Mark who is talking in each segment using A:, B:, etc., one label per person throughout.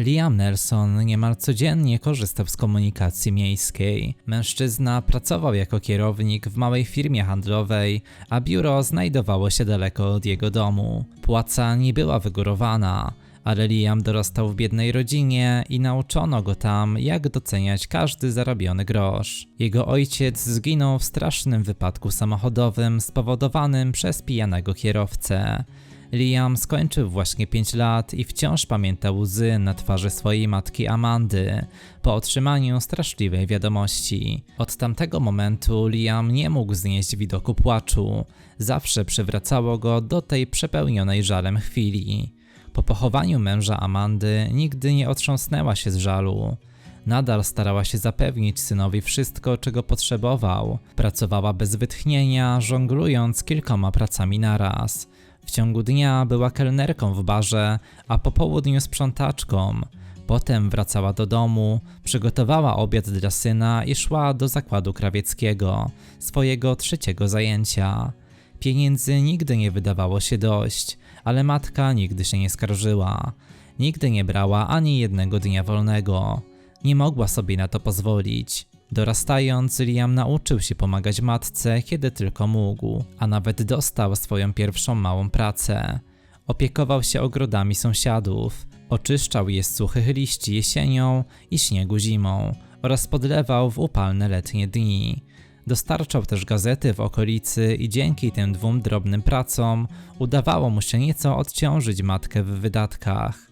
A: Liam Nelson niemal codziennie korzystał z komunikacji miejskiej. Mężczyzna pracował jako kierownik w małej firmie handlowej, a biuro znajdowało się daleko od jego domu. Płaca nie była wygórowana, ale Liam dorastał w biednej rodzinie i nauczono go tam, jak doceniać każdy zarobiony grosz. Jego ojciec zginął w strasznym wypadku samochodowym spowodowanym przez pijanego kierowcę. Liam skończył właśnie 5 lat i wciąż pamięta łzy na twarzy swojej matki Amandy po otrzymaniu straszliwej wiadomości. Od tamtego momentu Liam nie mógł znieść widoku płaczu. Zawsze przywracało go do tej przepełnionej żalem chwili. Po pochowaniu męża Amandy nigdy nie otrząsnęła się z żalu. Nadal starała się zapewnić synowi wszystko, czego potrzebował. Pracowała bez wytchnienia, żonglując kilkoma pracami naraz. W ciągu dnia była kelnerką w barze, a po południu sprzątaczką. Potem wracała do domu, przygotowała obiad dla syna i szła do zakładu krawieckiego, swojego trzeciego zajęcia. Pieniędzy nigdy nie wydawało się dość, ale matka nigdy się nie skarżyła. Nigdy nie brała ani jednego dnia wolnego. Nie mogła sobie na to pozwolić. Dorastając, Liam nauczył się pomagać matce, kiedy tylko mógł, a nawet dostał swoją pierwszą małą pracę. Opiekował się ogrodami sąsiadów, oczyszczał je z suchych liści jesienią i śniegu zimą oraz podlewał w upalne letnie dni. Dostarczał też gazety w okolicy i dzięki tym dwóm drobnym pracom udawało mu się nieco odciążyć matkę w wydatkach.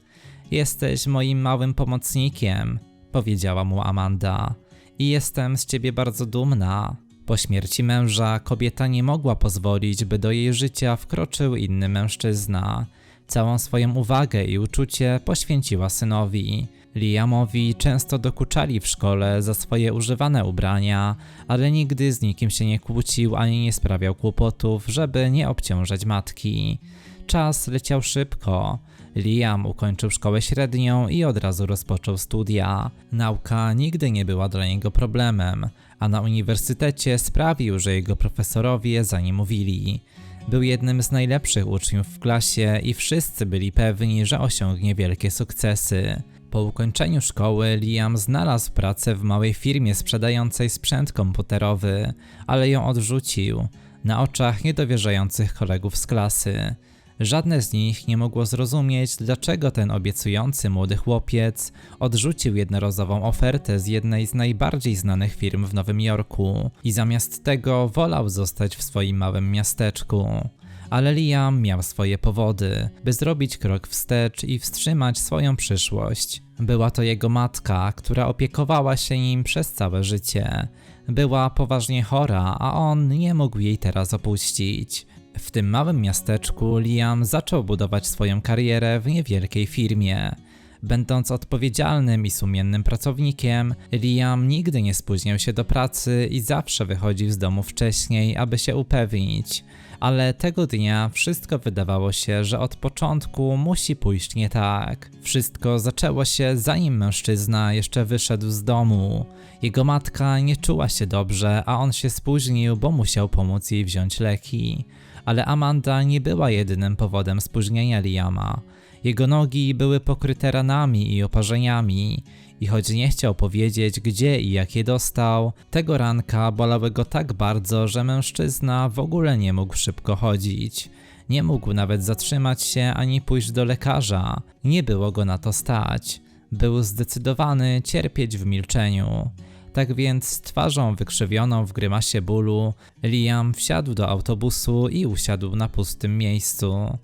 A: Jesteś moim małym pomocnikiem, powiedziała mu Amanda i jestem z ciebie bardzo dumna. Po śmierci męża kobieta nie mogła pozwolić, by do jej życia wkroczył inny mężczyzna. Całą swoją uwagę i uczucie poświęciła synowi. Liamowi często dokuczali w szkole za swoje używane ubrania, ale nigdy z nikim się nie kłócił ani nie sprawiał kłopotów, żeby nie obciążać matki. Czas leciał szybko. Liam ukończył szkołę średnią i od razu rozpoczął studia. Nauka nigdy nie była dla niego problemem, a na uniwersytecie sprawił, że jego profesorowie za nim mówili. Był jednym z najlepszych uczniów w klasie i wszyscy byli pewni, że osiągnie wielkie sukcesy. Po ukończeniu szkoły Liam znalazł pracę w małej firmie sprzedającej sprzęt komputerowy, ale ją odrzucił na oczach niedowierzających kolegów z klasy. Żadne z nich nie mogło zrozumieć, dlaczego ten obiecujący młody chłopiec odrzucił jednorazową ofertę z jednej z najbardziej znanych firm w Nowym Jorku i zamiast tego wolał zostać w swoim małym miasteczku. Ale Liam miał swoje powody, by zrobić krok wstecz i wstrzymać swoją przyszłość. Była to jego matka, która opiekowała się nim przez całe życie. Była poważnie chora, a on nie mógł jej teraz opuścić. W tym małym miasteczku Liam zaczął budować swoją karierę w niewielkiej firmie. Będąc odpowiedzialnym i sumiennym pracownikiem, Liam nigdy nie spóźniał się do pracy i zawsze wychodził z domu wcześniej, aby się upewnić. Ale tego dnia wszystko wydawało się, że od początku musi pójść nie tak. Wszystko zaczęło się zanim mężczyzna jeszcze wyszedł z domu. Jego matka nie czuła się dobrze, a on się spóźnił, bo musiał pomóc jej wziąć leki ale Amanda nie była jedynym powodem spóźnienia Liama. Jego nogi były pokryte ranami i oparzeniami, i choć nie chciał powiedzieć, gdzie i jakie dostał, tego ranka bolały go tak bardzo, że mężczyzna w ogóle nie mógł szybko chodzić. Nie mógł nawet zatrzymać się ani pójść do lekarza. Nie było go na to stać. Był zdecydowany cierpieć w milczeniu. Tak więc z twarzą wykrzywioną w grymasie bólu, Liam wsiadł do autobusu i usiadł na pustym miejscu.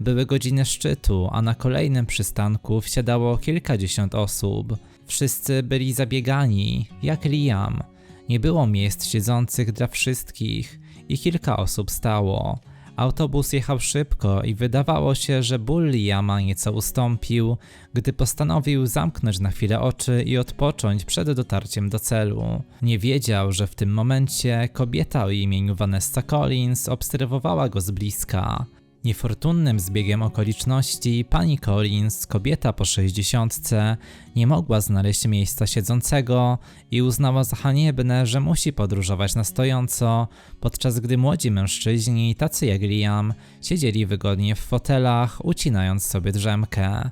A: Były godziny szczytu, a na kolejnym przystanku wsiadało kilkadziesiąt osób. Wszyscy byli zabiegani, jak Liam. Nie było miejsc siedzących dla wszystkich i kilka osób stało. Autobus jechał szybko i wydawało się, że ból Liama nieco ustąpił, gdy postanowił zamknąć na chwilę oczy i odpocząć przed dotarciem do celu. Nie wiedział, że w tym momencie kobieta o imieniu Vanessa Collins obserwowała go z bliska. Niefortunnym zbiegiem okoliczności pani Collins, kobieta po sześćdziesiątce, nie mogła znaleźć miejsca siedzącego i uznała za haniebne, że musi podróżować na stojąco, podczas gdy młodzi mężczyźni, tacy jak Liam, siedzieli wygodnie w fotelach, ucinając sobie drzemkę.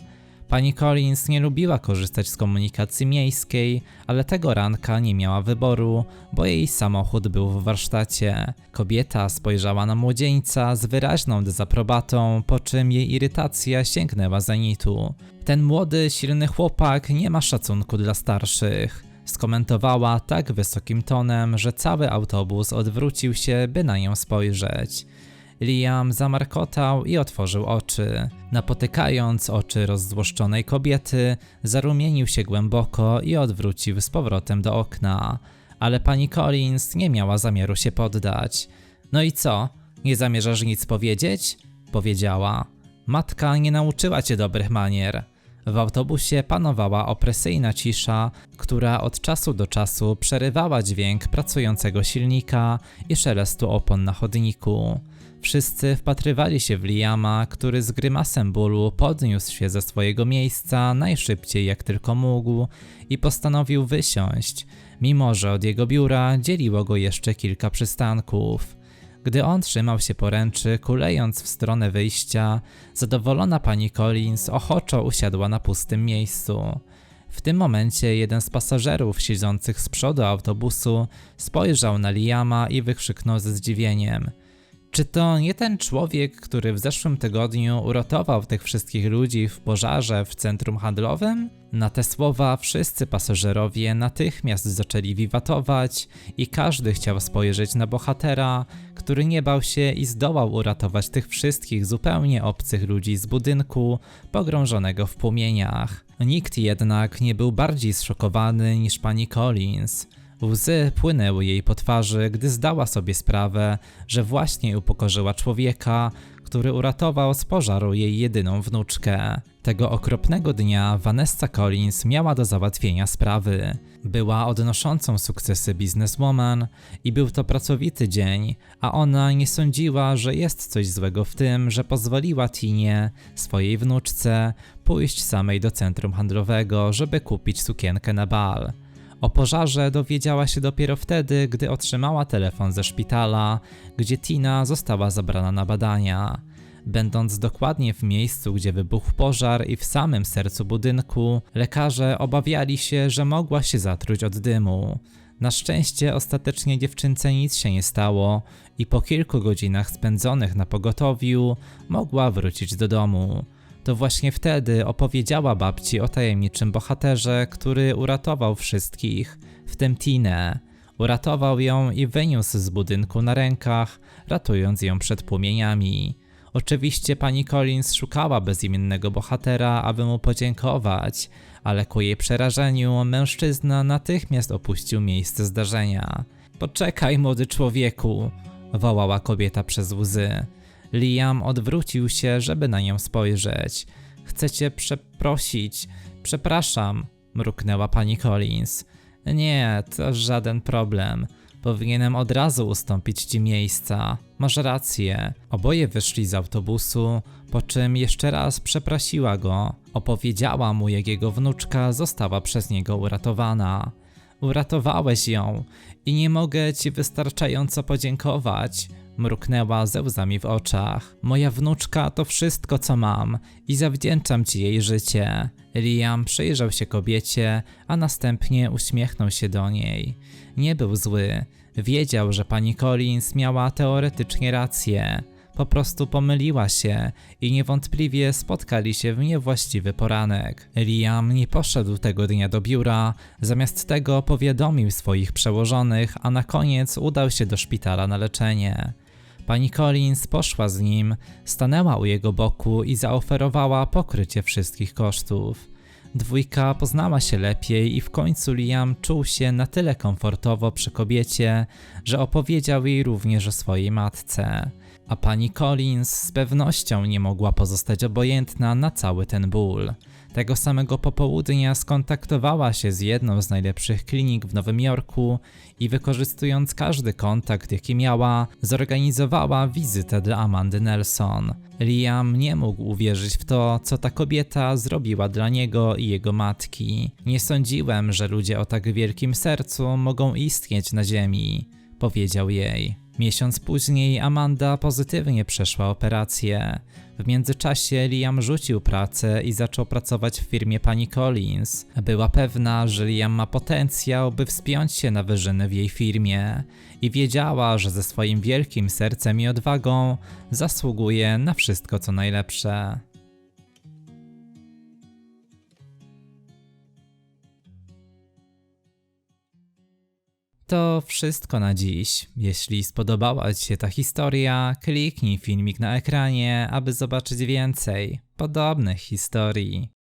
A: Pani Collins nie lubiła korzystać z komunikacji miejskiej, ale tego ranka nie miała wyboru, bo jej samochód był w warsztacie. Kobieta spojrzała na młodzieńca z wyraźną dezaprobatą, po czym jej irytacja sięgnęła zenitu. Ten młody, silny chłopak nie ma szacunku dla starszych. Skomentowała tak wysokim tonem, że cały autobus odwrócił się, by na nią spojrzeć. Liam zamarkotał i otworzył oczy. Napotykając oczy rozzłoszczonej kobiety, zarumienił się głęboko i odwrócił z powrotem do okna. Ale pani Collins nie miała zamiaru się poddać. No i co? Nie zamierzasz nic powiedzieć? Powiedziała. Matka nie nauczyła cię dobrych manier. W autobusie panowała opresyjna cisza, która od czasu do czasu przerywała dźwięk pracującego silnika i szelestu opon na chodniku. Wszyscy wpatrywali się w Liama, który z grymasem bólu podniósł się ze swojego miejsca najszybciej jak tylko mógł i postanowił wysiąść, mimo że od jego biura dzieliło go jeszcze kilka przystanków. Gdy on trzymał się poręczy, kulejąc w stronę wyjścia, zadowolona pani Collins ochoczo usiadła na pustym miejscu. W tym momencie jeden z pasażerów siedzących z przodu autobusu spojrzał na Liama i wykrzyknął ze zdziwieniem – czy to nie ten człowiek, który w zeszłym tygodniu uratował tych wszystkich ludzi w pożarze w centrum handlowym? Na te słowa wszyscy pasażerowie natychmiast zaczęli wiwatować i każdy chciał spojrzeć na bohatera, który nie bał się i zdołał uratować tych wszystkich zupełnie obcych ludzi z budynku pogrążonego w płomieniach. Nikt jednak nie był bardziej zszokowany niż pani Collins. Łzy płynęły jej po twarzy, gdy zdała sobie sprawę, że właśnie upokorzyła człowieka, który uratował z pożaru jej jedyną wnuczkę. Tego okropnego dnia Vanessa Collins miała do załatwienia sprawy. Była odnoszącą sukcesy bizneswoman i był to pracowity dzień, a ona nie sądziła, że jest coś złego w tym, że pozwoliła Tinie, swojej wnuczce, pójść samej do centrum handlowego, żeby kupić sukienkę na bal. O pożarze dowiedziała się dopiero wtedy, gdy otrzymała telefon ze szpitala, gdzie Tina została zabrana na badania. Będąc dokładnie w miejscu, gdzie wybuchł pożar i w samym sercu budynku, lekarze obawiali się, że mogła się zatruć od dymu. Na szczęście ostatecznie dziewczynce nic się nie stało i po kilku godzinach spędzonych na pogotowiu mogła wrócić do domu. To właśnie wtedy opowiedziała babci o tajemniczym bohaterze, który uratował wszystkich, w tym Tinę. Uratował ją i wyniósł z budynku na rękach, ratując ją przed płomieniami. Oczywiście pani Collins szukała bezimiennego bohatera, aby mu podziękować, ale ku jej przerażeniu mężczyzna natychmiast opuścił miejsce zdarzenia. Poczekaj, młody człowieku, wołała kobieta przez łzy. Liam odwrócił się, żeby na nią spojrzeć. Chcecie przeprosić. Przepraszam, mruknęła pani Collins. Nie, to żaden problem. Powinienem od razu ustąpić ci miejsca. Masz rację. Oboje wyszli z autobusu, po czym jeszcze raz przeprosiła go. Opowiedziała mu, jak jego wnuczka została przez niego uratowana. Uratowałeś ją i nie mogę ci wystarczająco podziękować mruknęła ze łzami w oczach. Moja wnuczka to wszystko, co mam i zawdzięczam ci jej życie. Liam przyjrzał się kobiecie, a następnie uśmiechnął się do niej. Nie był zły. Wiedział, że pani Collins miała teoretycznie rację. Po prostu pomyliła się i niewątpliwie spotkali się w niewłaściwy poranek. Liam nie poszedł tego dnia do biura, zamiast tego powiadomił swoich przełożonych, a na koniec udał się do szpitala na leczenie. Pani Collins poszła z nim, stanęła u jego boku i zaoferowała pokrycie wszystkich kosztów. Dwójka poznała się lepiej i w końcu Liam czuł się na tyle komfortowo przy kobiecie, że opowiedział jej również o swojej matce. A pani Collins z pewnością nie mogła pozostać obojętna na cały ten ból. Tego samego popołudnia skontaktowała się z jedną z najlepszych klinik w Nowym Jorku i wykorzystując każdy kontakt, jaki miała, zorganizowała wizytę dla Amandy Nelson. Liam nie mógł uwierzyć w to, co ta kobieta zrobiła dla niego i jego matki. Nie sądziłem, że ludzie o tak wielkim sercu mogą istnieć na Ziemi. Powiedział jej. Miesiąc później Amanda pozytywnie przeszła operację. W międzyczasie Liam rzucił pracę i zaczął pracować w firmie pani Collins. Była pewna, że Liam ma potencjał, by wspiąć się na wyżyny w jej firmie i wiedziała, że ze swoim wielkim sercem i odwagą zasługuje na wszystko co najlepsze. To wszystko na dziś. Jeśli spodobała Ci się ta historia, kliknij filmik na ekranie, aby zobaczyć więcej podobnych historii.